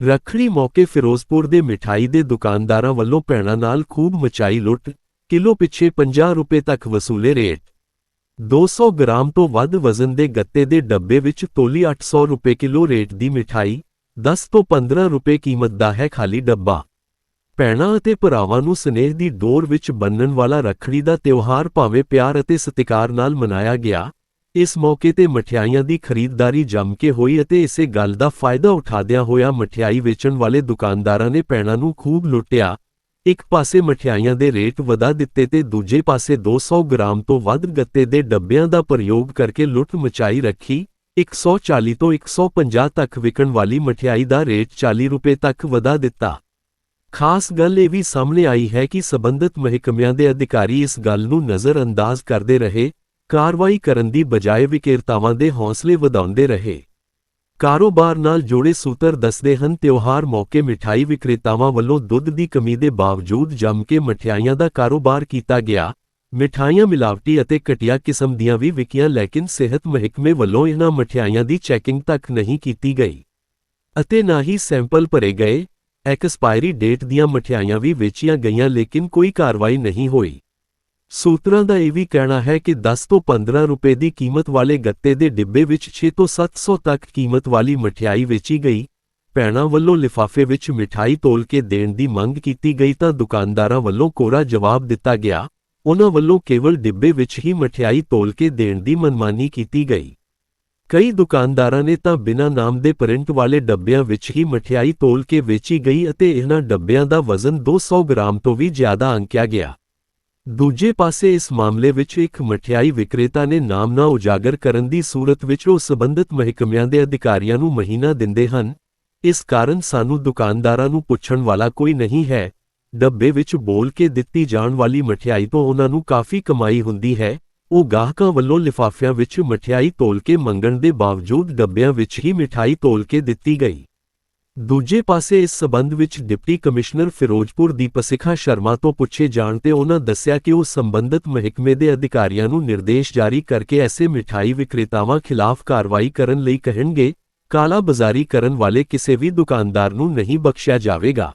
ਰੱਖੜੀ ਮੌਕੇ ਫਿਰੋਜ਼ਪੁਰ ਦੇ ਮਿਠਾਈ ਦੇ ਦੁਕਾਨਦਾਰਾਂ ਵੱਲੋਂ ਭੈਣਾਂ ਨਾਲ ਖੂਬ ਮਚਾਈ ਲੁੱਟ, ਕਿਲੋ ਪਿੱਛੇ 50 ਰੁਪਏ ਤੱਕ ਵਸੂਲੇ ਰੇਟ। 200 ਗ੍ਰਾਮ ਤੋਂ ਵੱਧ ਵਜ਼ਨ ਦੇ ਗੱਤੇ ਦੇ ਡੱਬੇ ਵਿੱਚ ਤੋਲੀ 800 ਰੁਪਏ ਕਿਲੋ ਰੇਟ ਦੀ ਮਿਠਾਈ 10 ਤੋਂ 15 ਰੁਪਏ ਕੀਮਤ ਦਾ ਹੈ ਖਾਲੀ ਡੱਬਾ। ਭੈਣਾਂ ਅਤੇ ਭਰਾਵਾਂ ਨੂੰ ਸਨੇਹ ਦੀ ਡੋਰ ਵਿੱਚ ਬੰਨਣ ਵਾਲਾ ਰੱਖੜੀ ਦਾ ਤਿਉਹਾਰ ਭਾਵੇਂ ਪਿਆਰ ਅਤੇ ਸਤਿਕਾਰ ਨਾਲ ਮਨਾਇਆ ਗਿਆ ਇਸ ਮੌਕੇ ਤੇ ਮਠਿਆਈਆਂ ਦੀ ਖਰੀਦਦਾਰੀ ਜੰਮ ਕੇ ਹੋਈ ਅਤੇ ਇਸੇ ਗੱਲ ਦਾ ਫਾਇਦਾ ਉਠਾਦਿਆਂ ਹੋਇਆ ਮਠਿਆਈ ਵੇਚਣ ਵਾਲੇ ਦੁਕਾਨਦਾਰਾਂ ਨੇ ਭੈਣਾਂ ਨੂੰ ਖੂਬ ਲੁੱਟਿਆ। ਇੱਕ ਪਾਸੇ ਮਠਿਆਈਆਂ ਦੇ ਰੇਟ ਵਧਾ ਦਿੱਤੇ ਤੇ ਦੂਜੇ ਪਾਸੇ 200 ਗ੍ਰਾਮ ਤੋਂ ਵੱਧ ਗੱਤੇ ਦੇ ਡੱਬਿਆਂ ਦਾ ਪ੍ਰਯੋਗ ਕਰਕੇ ਲੁੱਟ ਮਚਾਈ ਰੱਖੀ। 140 ਤੋਂ 150 ਤੱਕ ਵਿਕਣ ਵਾਲੀ ਮਠਿਆਈ ਦਾ ਰੇਟ 40 ਰੁਪਏ ਤੱਕ ਵਧਾ ਦਿੱਤਾ। ਖਾਸ ਗੱਲ ਇਹ ਵੀ ਸਾਹਮਣੇ ਆਈ ਹੈ ਕਿ ਸਬੰਧਤ ਮਹਿਕਮਿਆਂ ਦੇ ਅਧਿਕਾਰੀ ਇਸ ਗੱਲ ਨੂੰ ਨਜ਼ਰਅੰਦਾਜ਼ ਕਰਦੇ ਰਹੇ ਕਾਰਵਾਈ ਕਰਨ ਦੀ ਬਜਾਏ ਵਿਕਰੇਤਾਵਾਂ ਦੇ ਹੌਸਲੇ ਵਧਾਉਂਦੇ ਰਹੇ। ਕਾਰੋਬਾਰ ਨਾਲ ਜੁੜੇ ਸੂਤਰ ਦੱਸਦੇ ਹਨ, ਤਿਉਹਾਰ ਮੌਕੇ ਮਿਠਾਈ ਵਿਕਰੇਤਾਵਾਂ ਵੱਲੋਂ ਦੁੱਧ ਦੀ ਕਮੀ ਦੇ ਬਾਵਜੂਦ ਜੰਮ ਕੇ ਮਠਿਆਈਆਂ ਦਾ ਕਾਰੋਬਾਰ ਕੀਤਾ ਗਿਆ। ਮਿਠਾਈਆਂ, ਮਿਲਾਵਟੀ ਅਤੇ ਘਟੀਆ ਕਿਸਮ ਦੀਆਂ ਵੀ ਵਿਕੀਆਂ, ਲੇਕਿਨ ਸਿਹਤ ਮਹਿਕਮੇ ਵੱਲੋਂ ਇਹਨਾਂ ਮਠਿਆਈਆਂ ਦੀ ਚੈਕਿੰਗ ਤੱਕ ਨਹੀਂ ਕੀਤੀ ਗਈ। ਅਤੇ ਨਾ ਹੀ ਸੈਂਪਲ ਭਰੇ ਗਏ। ਐਕਸਪਾਇਰੀ ਡੇਟ ਦੀਆਂ ਮਠਿਆਈਆਂ ਵੀ ਵੇਚੀਆਂ ਗਈਆਂ, ਲੇਕਿਨ ਕੋਈ ਕਾਰਵਾਈ ਨਹੀਂ ਹੋਈ। ਸੂਤਰਾਂ ਦਾ ਇਹ ਵੀ ਕਹਿਣਾ ਹੈ ਕਿ 10 ਤੋਂ 15 ਰੁਪਏ ਦੀ ਕੀਮਤ ਵਾਲੇ ਗੱਤੇ ਦੇ ਡਿੱਬੇ ਵਿੱਚ 6 ਤੋਂ 700 ਤੱਕ ਕੀਮਤ ਵਾਲੀ ਮਠਿਆਈ ਵੇਚੀ ਗਈ। ਭੈਣਾਂ ਵੱਲੋਂ ਲਿਫਾਫੇ ਵਿੱਚ ਮਿਠਾਈ ਤੋਲ ਕੇ ਦੇਣ ਦੀ ਮੰਗ ਕੀਤੀ ਗਈ ਤਾਂ ਦੁਕਾਨਦਾਰਾਂ ਵੱਲੋਂ ਕੋਰਾ ਜਵਾਬ ਦਿੱਤਾ ਗਿਆ। ਉਹਨਾਂ ਵੱਲੋਂ ਕੇਵਲ ਡਿੱਬੇ ਵਿੱਚ ਹੀ ਮਠਿਆਈ ਤੋਲ ਕੇ ਦੇਣ ਦੀ ਮਨਮਾਨੀ ਕੀਤੀ ਗਈ। ਕਈ ਦੁਕਾਨਦਾਰਾਂ ਨੇ ਤਾਂ ਬਿਨਾਂ ਨਾਮ ਦੇ ਪ੍ਰਿੰਟ ਵਾਲੇ ਡੱਬਿਆਂ ਵਿੱਚ ਹੀ ਮਠਿਆਈ ਤੋਲ ਕੇ ਵੇਚੀ ਗਈ ਅਤੇ ਇਹਨਾਂ ਡੱਬਿਆਂ ਦਾ ਵਜ਼ਨ 200 ਗ੍ਰਾਮ ਤੋਂ ਵੀ ਜ਼ਿਆਦਾ ਅੰਕਿਆ ਗਿਆ। ਦੂਜੇ ਪਾਸੇ ਇਸ ਮਾਮਲੇ ਵਿੱਚ ਇੱਕ ਮਠਿਆਈ ਵਿਕਰੇਤਾ ਨੇ ਨਾਮ ਨਾ ਉਜਾਗਰ ਕਰਨ ਦੀ ਸੂਰਤ ਵਿੱਚ ਉਹ ਸਬੰਧਤ ਮਹਿਕਮਿਆਂ ਦੇ ਅਧਿਕਾਰੀਆਂ ਨੂੰ ਮਹੀਨਾ ਦਿੰਦੇ ਹਨ। ਇਸ ਕਾਰਨ ਸਾਨੂੰ ਦੁਕਾਨਦਾਰਾਂ ਨੂੰ ਪੁੱਛਣ ਵਾਲਾ ਕੋਈ ਨਹੀਂ ਹੈ। ਡੱਬੇ ਵਿੱਚ ਬੋਲ ਕੇ ਦਿੱਤੀ ਜਾਣ ਵਾਲੀ ਮਠਿਆਈ ਤੋਂ ਉਹਨਾਂ ਨੂੰ ਕਾਫੀ ਕਮਾਈ ਹੁੰਦੀ ਹੈ। ਉਹ ਗਾਹਕਾਂ ਵੱਲੋਂ ਲਿਫਾਫਿਆਂ ਵਿੱਚ ਮਠਿਆਈ ਤੋਲ ਕੇ ਮੰਗਣ ਦੇ ਬਾਵਜੂਦ ਡੱਬਿਆਂ ਵਿੱਚ ਹੀ ਮਿਠਾਈ ਤੋਲ ਕੇ ਦਿੱਤੀ ਗਈ। ਦੂਜੇ ਪਾਸੇ ਇਸ ਸਬੰਧ ਵਿੱਚ ਡਿਪਟੀ ਕਮਿਸ਼ਨਰ ਫਿਰੋਜ਼ਪੁਰ ਦੀਪਕ ਸਿਖਾ ਸ਼ਰਮਾ ਤੋਂ ਪੁੱਛੇ ਜਾਣ ਤੇ ਉਹਨਾਂ ਦੱਸਿਆ ਕਿ ਉਹ ਸੰਬੰਧਤ ਮਹਿਕਮੇ ਦੇ ਅਧਿਕਾਰੀਆਂ ਨੂੰ ਨਿਰਦੇਸ਼ ਜਾਰੀ ਕਰਕੇ ਐਸੇ ਮਿਠਾਈ ਵਿਕਰੇਤਾਵਾਂ ਖਿਲਾਫ ਕਾਰਵਾਈ ਕਰਨ ਲਈ ਕਹਿਣਗੇ, ਕਾਲਾ ਬਾਜ਼ਾਰੀ ਕਰਨ ਵਾਲੇ ਕਿਸੇ ਵੀ ਦੁਕਾਨਦਾਰ ਨੂੰ ਨਹੀਂ ਬਖਸ਼ਿਆ ਜਾਵੇਗਾ।